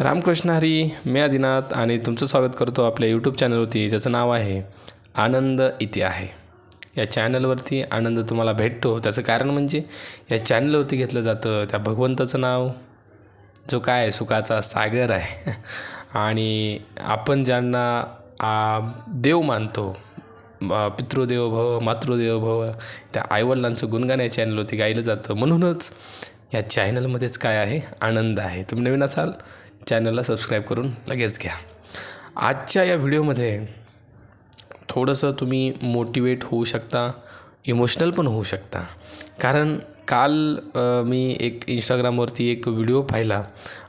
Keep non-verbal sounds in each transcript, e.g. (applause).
रामकृष्ण हरी मी आदिनाथ आणि तुमचं स्वागत करतो आपल्या यूट्यूब चॅनलवरती ज्याचं नाव आहे आनंद इथे आहे. या चॅनलवरती आनंद तुम्हाला भेटतो. त्याचं कारण म्हणजे या चॅनलवरती घेतलं जातं त्या भगवंताचं नाव जो काय आहे सुखाचा सागर आहे. (laughs) आणि आपण ज्यांना देव मानतो पितृदेव भव मातृदेव भव त्या आईवडिलांचं गुणगान या चॅनलवरती गायलं जातं. म्हणूनच या चॅनलमध्येच काय आहे? आनंद आहे. तुम्ही नवीन असाल चॅनलला सबस्क्राईब करून लगेच घ्या. आजच्या या व्हिडिओमध्ये थोडंसं तुम्ही मोटिवेट होऊ शकता इमोशनल पण होऊ शकता. कारण काल मी एक इंस्टाग्रामवरती एक व्हिडिओ पाहिला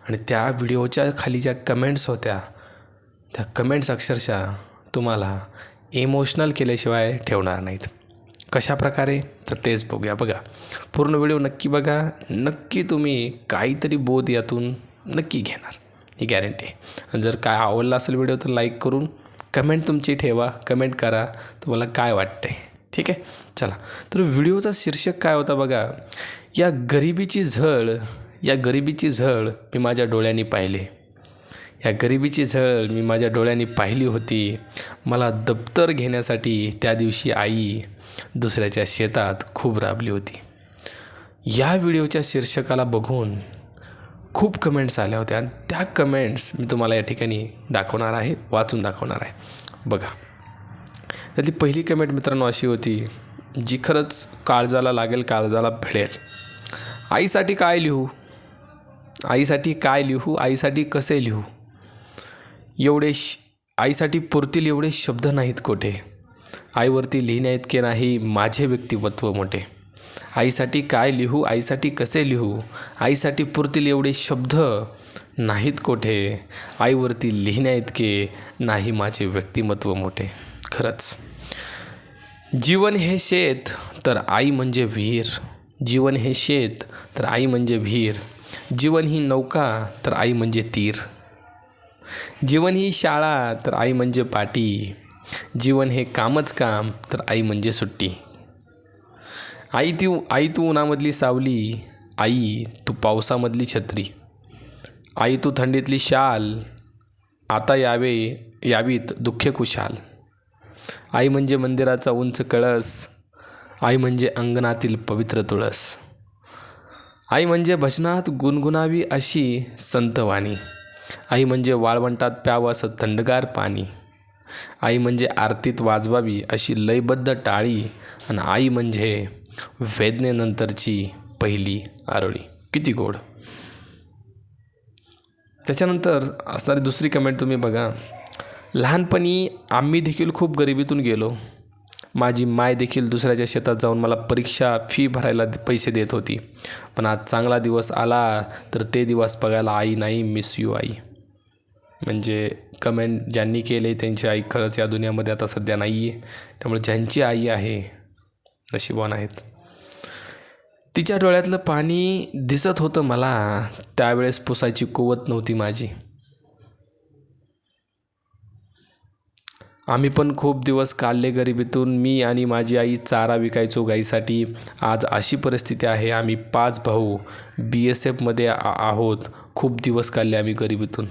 आणि त्या व्हिडिओच्या खाली ज्या कमेंट्स होत्या त्या कमेंट्स अक्षरशः तुम्हाला इमोशनल केल्याशिवाय ठेवणार नाहीत. कशा प्रकारे तर तेच बघूया. बघा पूर्ण व्हिडिओ नक्की बघा. नक्की तुम्ही काहीतरी बोध यातून नक्की घेणार. ही गॅरंटी आहे आणि जर काय आवडला असेल व्हिडिओ तर लाईक करून कमेंट तुमची ठेवा कमेंट करा तुम्हाला काय वाटते ठीक आहे? चला. तर व्हिडिओचा शीर्षक काय होता बघा? या गरिबीची झळ या गरिबीची झळ मी माझ्या डोळ्यांनी पाहिले. या गरिबीची झळ मी माझ्या डोळ्यांनी पाहिली होती. मला दप्तर घेण्यासाठी त्या दिवशी आई दुसऱ्याच्या शेतात खूप राबली होती. या व्हिडिओच्या शीर्षकाला बघून खूप कमेंट्स आल्या होत्या. आणि त्या कमेंट्स मी तुम्हाला या ठिकाणी दाखवणार आहे वाचून दाखवणार आहे. बघा. त्यातली पहिली कमेंट मित्रांनो अशी होती जी खरंच काळजाला लागेल काळजाला भिडेल. आईसाठी काय लिहू? आईसाठी काय लिहू? आईसाठी कसे लिहू? एवढे श आईसाठी पुरतील एवढे शब्द नाहीत कोठे? आईवरती लिहिण्या इतके नाही माझे व्यक्तिमत्व मोठे. आईसाठी काय लिहू आईसाठी कसे लिहू? आईसाठी पुरतील एवढे शब्द नाहीत कोठे? आईवरती लिहिण्या इतके नाही माझे व्यक्तिमत्व मोठे. खरंच. जीवन हे शेत तर आई म्हणजे विहीर. जीवन हे शेत तर आई म्हणजे विहीर. जीवन ही नौका तर आई म्हणजे तीर. जीवन ही शाळा तर आई म्हणजे पाटी. जीवन हे कामच काम तर आई म्हणजे सुट्टी. आई ती आई तू उन्हामधली सावली आई तू पावसामधली छत्री. आई तू थंडीतली शाल आता यावे यावीत दुःखे कुशाल आई म्हणजे मंदिराचा उंच कळस आई म्हणजे अंगणातील पवित्र तुळस. आई म्हणजे भजनात गुणगुणावी अशी संतवाणी. आई म्हणजे वाळवंटात प्यावं असं थंडगार पाणी. आई म्हणजे आरतीत वाजवावी अशी लयबद्ध टाळी आणि आई म्हणजे वेदनेनंतरची पहिली आरोळी. किती गोड. त्याच्यानंतर असणारी दुसरी कमेंट तुम्ही बघा. लहानपणी आम्ही देखील खूप गरिबीतून गेलो. माझी माय देखील दुसऱ्याच्या शेतात जाऊन मला परीक्षा फी भरायला पैसे देत होती. पण आज चांगला दिवस आला तर ते दिवस बघायला आई नाही मिस यू आई. म्हणजे कमेंट ज्यांनी केले त्यांची आई खरंच या दुनियामध्ये आता सध्या नाही आहे त्यामुळे ज्यांची आई आहे नशिबवान आहेत. तिच्या डोळ्यातलं पाणी दिसत होतं मला. त्यावेळेस पुसायची कुवत नव्हती माझी. आम्ही पण खूप दिवस काढले गरिबीतून. मी आणि माझी आई चारा विकायचो गाईसाठी. आज अशी परिस्थिती आहे. आम्ही पाच भाऊ बी एस एफमध्ये आहोत. खूप दिवस काढले आम्ही गरिबीतून.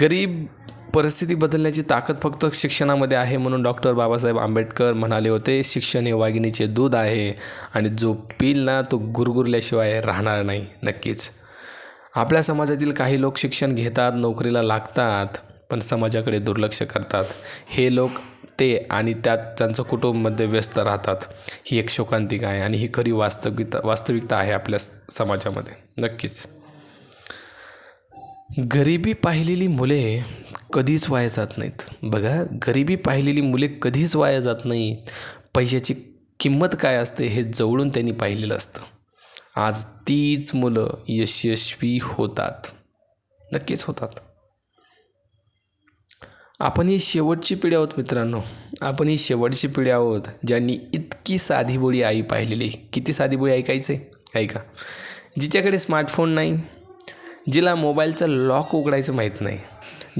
गरीब परिस्थिती बदलण्याची ताकद फक्त शिक्षणामध्ये आहे म्हणून डॉक्टर बाबासाहेब आंबेडकर म्हणाले होते शिक्षण हे वाघिणीचे दूध आहे आणि जो पिल ना तो गुरगुरल्याशिवाय राहणार नाही. नक्कीच. आपल्या समाजातील काही लोक शिक्षण घेतात नोकरीला लागतात पण समाजाकडे दुर्लक्ष करतात. हे लोक ते आणि त्यात त्यांचं कुटुंबमध्ये व्यस्त राहतात. ही एक शोकांतिका आहे आणि ही खरी वास्तविकता वास्तविकता आहे आपल्या स- समाजामध्ये. नक्कीच. गरिबी पाहिलेली मुले कधीच वाया जात नाहीत. बघा गरिबी पाहिलेली मुले कधीच वाया जात नाहीत. पैशाची किंमत काय असते हे जवळून त्यांनी पाहिलेलं असतं. आज तीच मुलं यशस्वी होतात. नक्कीच होतात. आपण ही शेवटची पिढी आहोत मित्रांनो. आपण ही शेवटची पिढी आहोत ज्यांनी इतकी साधीबोळी आई पाहिलेली. किती साधीबोळी ऐकायचं ऐकायचे? ऐका. जिच्याकडे स्मार्टफोन नाही जिला मोबाईलचं लॉक उघडायचं माहीत नाही.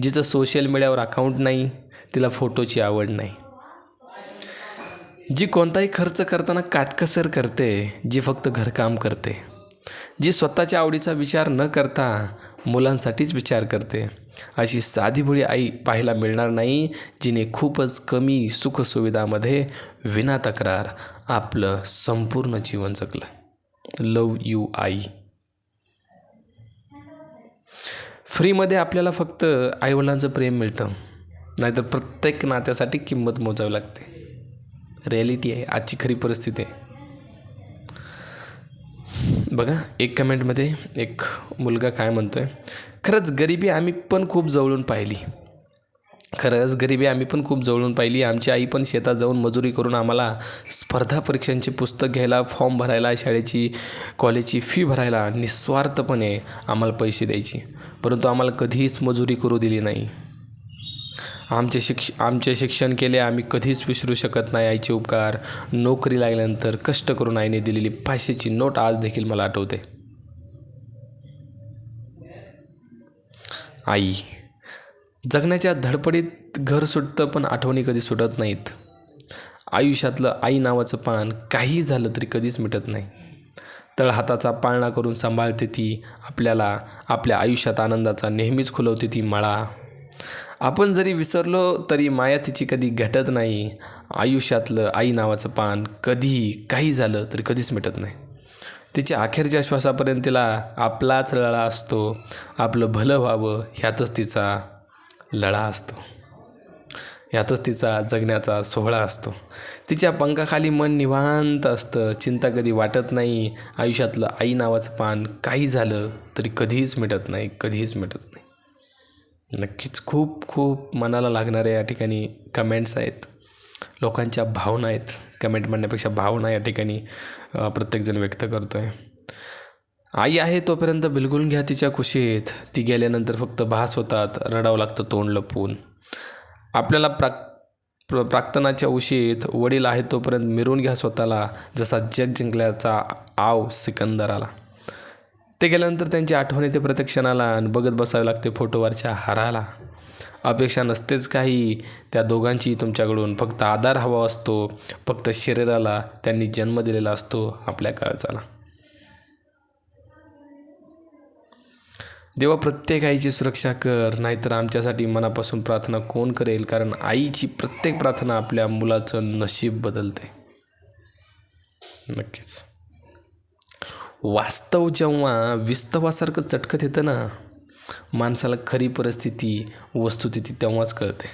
जिचं सोशल मीडियावर अकाउंट नाही तिला फोटोची आवड नाही. जी कोणताही खर्च करताना काटकसर करते जी फक्त घरकाम करते. जी स्वतःच्या आवडीचा विचार न करता मुलांसाठीच विचार करते. अशी साधीभोळी आई पाहायला मिळणार नाही जिने खूपच कमी सुखसुविधामध्ये विना तक्रार आपलं संपूर्ण जीवन जगलं. लव यू आई. फ्रीमध्ये आपल्याला फक्त आईवडिलांचं प्रेम मिळतं. नाहीतर प्रत्येक नात्यासाठी किंमत मोजावी लागते. रिॲलिटी आहे. आजची खरी परिस्थिती आहे. बघा एक कमेंटमध्ये एक मुलगा काय म्हणतोय? खरंच गरिबी आम्ही पण खूप जवळून पाहिली. खरंच गरिबी आम्ही पण खूप जवळून पाहिली. आमची आई पण शेतात जाऊन मजुरी करून आम्हाला स्पर्धा परीक्षांचे पुस्तक घ्यायला फॉर्म भरायला शाळेची कॉलेजची फी भरायला निस्वार्थपणे आम्हाला पैसे द्यायची. परंतु आम्हाला कधीच मजुरी करू दिली नाही. आमचे शिक्ष आमचे शिक्षण केले आम्ही कधीच विसरू शकत नाही आईचे उपकार. नोकरी लागल्यानंतर कष्ट करून आईने दिलेली पाचशेची नोट आज देखील मला आठवते. आई जगण्याच्या धडपडीत घर सुटतं पण आठवणी कधी सुटत नाहीत. आयुष्यातलं आई नावाचं पान काही झालं तरी कधीच मिटत नाही. तळहाताचा पाळणा करून सांभाळते ती आपल्याला आपल्या आयुष्यात आनंदाचा नेहमीच खुलवते ती मळा. आपण जरी विसरलो तरी माया तिची कधी घटत नाही. आयुष्यातलं आई नावाचं पान कधीही काही झालं तरी कधीच मिटत नाही. तिच्या अखेरच्या श्वासापर्यंत तिला आपलाच लळा असतो. आपलं भलं व्हावं ह्यातच तिचा लळा असतो. ह्यातच तिचा जगण्याचा सोहळा असतो. तिच्या पंखाखाली मन निवांत असतं. चिंता कधी वाटत नाही. आयुष्यातलं आई नावाचं पान काही झालं तरी कधीच मिटत नाही कधीच मिटत नाही. नक्कीच खूप खूप मनाला लागणाऱ्या या ठिकाणी कमेंट्स आहेत. लोकांच्या भावना आहेत. कमेंट म्हणण्यापेक्षा भावना या ठिकाणी प्रत्येकजण व्यक्त करतो आहे आई आहे तोपर्यंत बिलगुल घ्या तिच्या खुशीत ती गेल्यानंतर फक्त भास होतात रडावं लागतं तोंड लपवून आपल्याला प्राक प्राक्तनाच्या उशीत वडील आहे तोपर्यंत मिरवून घ्या स्वतःला जसा जग जिंकल्याचा आव सिकंदराला. ते गेल्यानंतर त्यांची आठवण येते प्रत्यक्षणाला आणि बघत बसावे लागते फोटोवरच्या हाराला. अपेक्षा नसतेच काही त्या दोघांची तुमच्याकडून फक्त आधार हवा असतो फक्त शरीराला त्यांनी जन्म दिलेला असतो आपल्या काळजाला. देवा प्रत्येक आईची सुरक्षा कर नाहीतर आमच्यासाठी मनापासून प्रार्थना कोण करेल? कारण आईची प्रत्येक प्रार्थना आपल्या मुलाचं नशीब बदलते. नक्कीच. वास्तव जेव्हा विस्तवासारखं चटकत येतं ना माणसाला खरी परिस्थिती वस्तुस्थिती तेव्हाच कळते.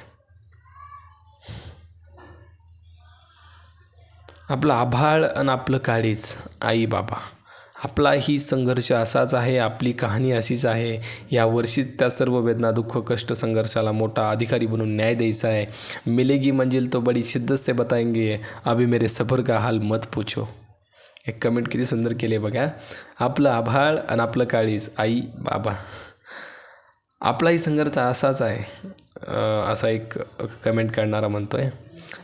आपलं आभाळ आणि आपलं काळीच आई बाबा आपलाही संघर्ष असाच आहे आपली कहाणी अशीच आहे. यावर्षी त्या सर्व वेदना दुःख कष्ट संघर्षाला मोठा अधिकारी बनून न्याय द्यायचा आहे. मिलेगी मंजिल तो बडी शिद्दत से बताएंगे. अभी मेरे सफर का हाल मत पूछो. एक कमेंट किती सुंदर केले बघा. आपलं आभाळ आणि आपलं काळीज. आई बाबा. आपलाही संघर्ष असाच आहे. असा एक कमेंट करणारा म्हणतो आहे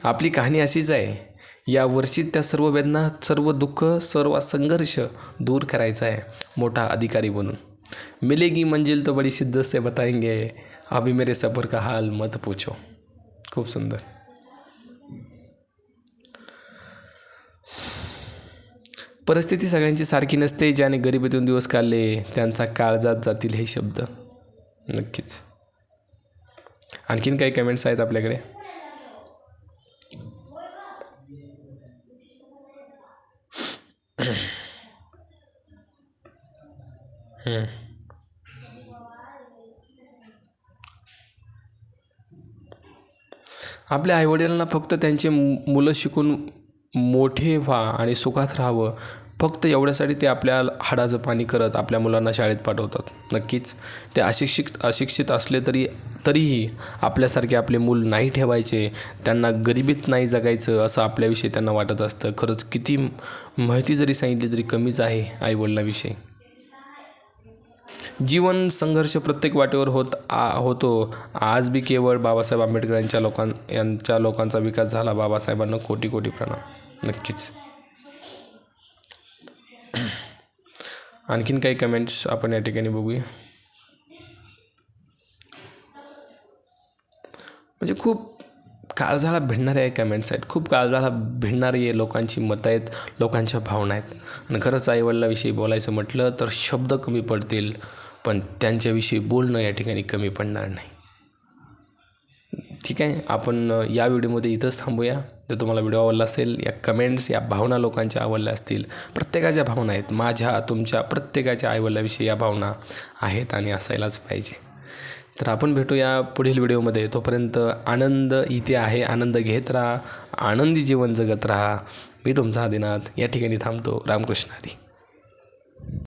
आपली कहाणी अशीच आहे. या वर्षी त्या सर्व वेदना सर्व दुःख सर्व संघर्ष दूर करायचा आहे मोठा अधिकारी बनून. मिलेगी मंजिल तो बडी शिद्दत से बताएंगे. अभी मेरे सफर का हाल मत पूछो. खूप सुंदर. परिस्थिती सगळ्यांची सारखी नसते ज्याने गरिबीतून दिवस काढले त्यांचा काळजात जातील हे शब्द. नक्कीच. आणखीन काही कमेंट्स आहेत आपल्याकडे? आपल्या आईवडिलांना फक्त त्यांचे मुलं शिकून मोठे व्हा आणि सुखात राहावं. फक्त एवढ्यासाठी ते आपल्या हाडाचं पाणी करत आपल्या मुलांना शाळेत पाठवतात. नक्कीच. ते अशिक्षित अशिक्षित असले तरी तरीही आपल्यासारखे आपले मूल नाही ठेवायचे. त्यांना गरिबीत नाही जगायचं असं आपल्याविषयी त्यांना वाटत असतं. खरंच किती माहिती जरी सांगितली तरी कमीच आहे आईवडिलाविषयी. जीवन संघर्ष प्रत्येक वाटेवर होत आ होतो. आज बी केवळ बाबासाहेब आंबेडकरांच्या लोकां यांच्या लोकांचा विकास झाला. बाबासाहेबांना कोटी कोटी प्रणाम. नक्कीच. आणखीन काही कमेंट्स आपण या ठिकाणी बघूया. म्हणजे खूप काळजाला भिडणाऱ्या कमेंट्स आहेत. खूप काळजाला भिडणारी लोकांची मतं आहेत लोकांच्या भावना आहेत. आणि खरंच आईवडिलाविषयी बोलायचं म्हटलं तर शब्द कमी पडतील. पण त्यांच्याविषयी बोलणं या ठिकाणी कमी पडणार नाही. ठीक आहे आपण या व्हिडिओमध्ये इथंच थांबूया. जर तुम्हाला व्हिडिओ आवडला असेल या कमेंट्स या भावना लोकांच्या आवडल्या असतील प्रत्येकाच्या भावना आहेत. माझ्या तुमच्या प्रत्येकाच्या आईवडिलाविषयी या भावना आहेत आणि असायलाच पाहिजे. तर आपण भेटूया पुढील व्हिडिओमध्ये. तोपर्यंत आनंद इथे आहे आनंद घेत राहा आनंदी जीवन जगत राहा. मी तुमचा आदिनाथ या ठिकाणी थांबतो. रामकृष्ण हरी